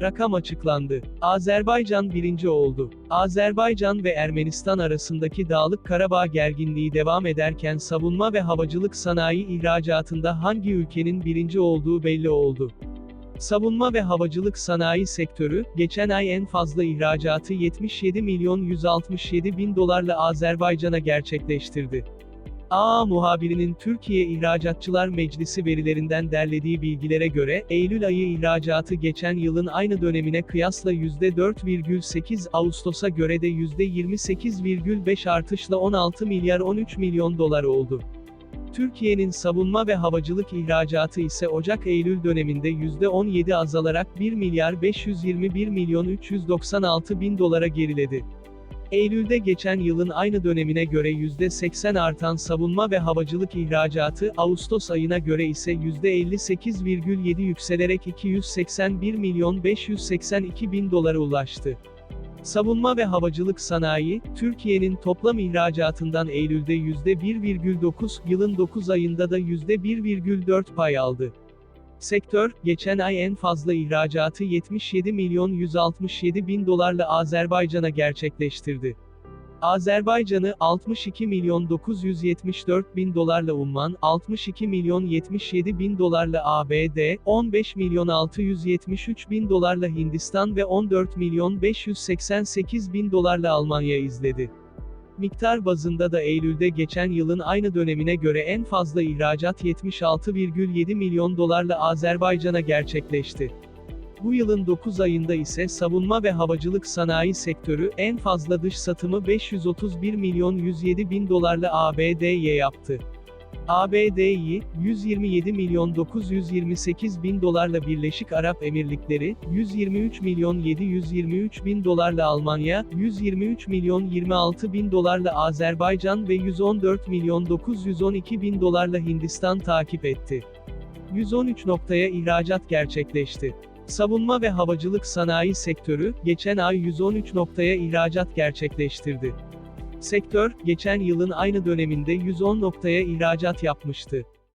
Rakam açıklandı. Azerbaycan birinci oldu. Azerbaycan ve Ermenistan arasındaki Dağlık Karabağ gerginliği devam ederken savunma ve havacılık sanayi ihracatında hangi ülkenin birinci olduğu belli oldu. Savunma ve havacılık sanayi sektörü, geçen ay en fazla ihracatı 77 milyon 167 bin dolarla Azerbaycan'a gerçekleştirdi. AA muhabirinin Türkiye İhracatçılar Meclisi verilerinden derlediği bilgilere göre, Eylül ayı ihracatı geçen yılın aynı dönemine kıyasla %4,8, Ağustos'a göre de %28,5 artışla 16 milyar 13 milyon dolar oldu. Türkiye'nin savunma ve havacılık ihracatı ise Ocak-Eylül döneminde %17 azalarak 1 milyar 521 milyon 396 bin dolara geriledi. Eylül'de geçen yılın aynı dönemine göre %80 artan savunma ve havacılık ihracatı, Ağustos ayına göre ise %58,7 yükselerek 281 milyon 582 bin dolara ulaştı. Savunma ve havacılık sanayi, Türkiye'nin toplam ihracatından Eylül'de %1,9, yılın 9 ayında da %1,4 pay aldı. Sektör, geçen ay en fazla ihracatı 77 milyon 167 bin dolarla Azerbaycan'a gerçekleştirdi. Azerbaycan'ı 62 milyon 974 bin dolarla Umman, 62 milyon 77 bin dolarla ABD, 15 milyon 673 bin dolarla Hindistan ve 14 milyon 588 bin dolarla Almanya izledi. Miktar bazında da Eylül'de geçen yılın aynı dönemine göre en fazla ihracat 76,7 milyon dolarla Azerbaycan'a gerçekleşti. Bu yılın 9 ayında ise savunma ve havacılık sanayi sektörü en fazla dış satımı 531 milyon 107 bin dolarla ABD'ye yaptı. ABD'yi, 127 milyon 928 bin dolarla Birleşik Arap Emirlikleri, 123 milyon 723 bin dolarla Almanya, 123 milyon 26 bin dolarla Azerbaycan ve 114 milyon 912 bin dolarla Hindistan takip etti. 113 noktaya ihracat gerçekleşti. Savunma ve havacılık sanayi sektörü, geçen ay 113 noktaya ihracat gerçekleştirdi. Sektör, geçen yılın aynı döneminde 110 noktaya ihracat yapmıştı.